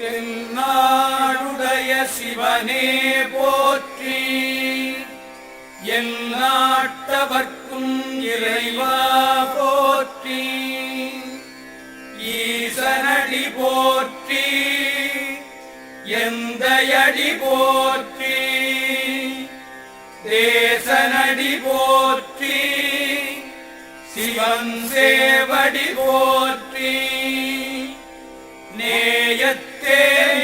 தென்னாடுடைய சிவனே போற்றி. எல்லாட்டவர்க்கும் இறைவா போற்றி. ஈசனடி போற்றி. எந்தையடி போற்றி. தேசனடி போற்றி. சிவன் சேவடி போற்றி.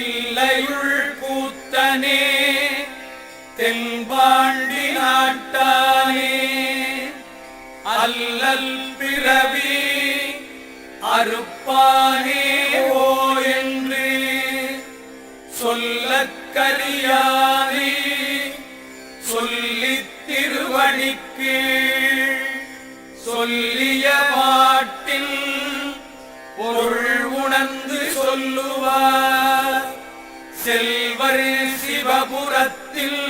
இல்லையுள் கூத்தனே தென்பாண்டி நாட்டானே. அல்லல் பிறவி அறுப்பானே ஓ என்று சொல்லக்கரியானே சொல்லி திருவடிக்கு சொல்லிய பாட்டில் பொருள் உணர்ந்து சொல்லுவார். செல்வர் சிவபுரத்தில்